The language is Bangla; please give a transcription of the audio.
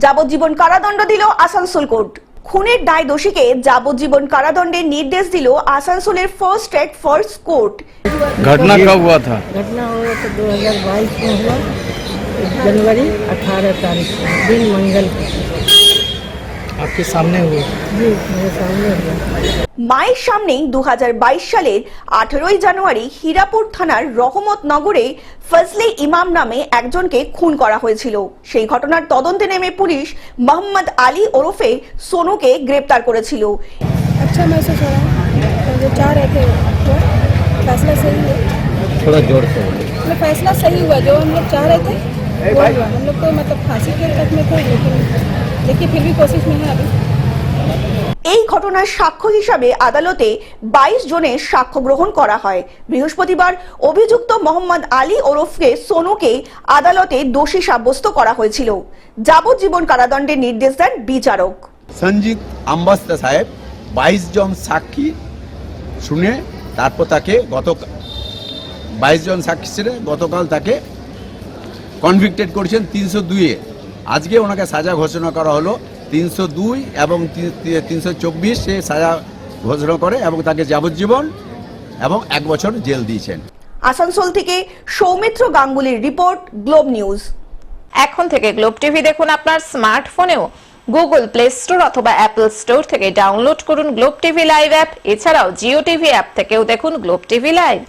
যাবজ্জীবন কারাদণ্ড দিল আসানসোল কোর্ট খুনের দায় দোষীকে যাবজ্জীবন কারাদণ্ডের নির্দেশ দিল আসানসোলের ফার্স্ট ট্র্যাক ফার্স্ট কোর্ট घटना कब हुआ था घटना हुआ तो 2022 में हुआ जनवरी 18 तारीख को दिन मंगल को आपके सामने हुआ जी मेरे सामने हुआ মায়ের সামনেই দু সালের আঠেরোই জানুয়ারি হীরাপুর থানার রহমত নগরে ফজলে ইমাম নামে একজনকে খুন করা হয়েছিল সেই ঘটনার তদন্তে নেমে পুলিশ মোহাম্মদ আলী ওরফে সোনুকে গ্রেপ্তার করেছিল अच्छा महसूस हो रहा है तो जो चाह रहे थे वो फैसला सही है थोड़ा जोर से मतलब फैसला सही हुआ जो हम लोग चाह रहे थे वो हुआ हम लोग तो मतलब फांसी के तक में थे लेकिन देखिए फिर भी कोशिश में है अभी এই ঘটনার সাক্ষ্য হিসাবে আদালতে বাইশ জনের সাক্ষ্য গ্রহণ করা হয়। বৃহস্পতিবার অভিযুক্ত মোহাম্মদ আলী ওরফকে সোনুকে আদালতে দোষী সাব্যস্ত করা হয়েছিল। যাবজ্জীবন কারাদণ্ডের নির্দেশ দেন বিচারক। সঞ্জিত আম্বাস্তা সাহেব বাইশ জন সাক্ষী শুনে তারপর তাকে গত বাইশ জন সাক্ষী ছিলেন গতকাল তাকে কনভিক্টেড করেছেন তিনশো দুইয়ে। আজকে ওনাকে সাজা ঘোষণা করা হলো। তিনশো দুই এবং তিনশো চব্বিশ সে সাজা ঘোষণা করে এবং তাকে যাবজ্জীবন এবং এক বছর জেল দিয়েছেন। আসানসোল থেকে সৌমিত্র গাঙ্গুলির রিপোর্ট গ্লোব নিউজ। এখন থেকে গ্লোব টিভি দেখুন আপনার স্মার্টফোনেও। গুগল প্লে স্টোর অথবা অ্যাপল স্টোর থেকে ডাউনলোড করুন গ্লোব টিভি লাইভ অ্যাপ। এছাড়াও জিও টিভি অ্যাপ থেকেও দেখুন গ্লোব টিভি লাইভ।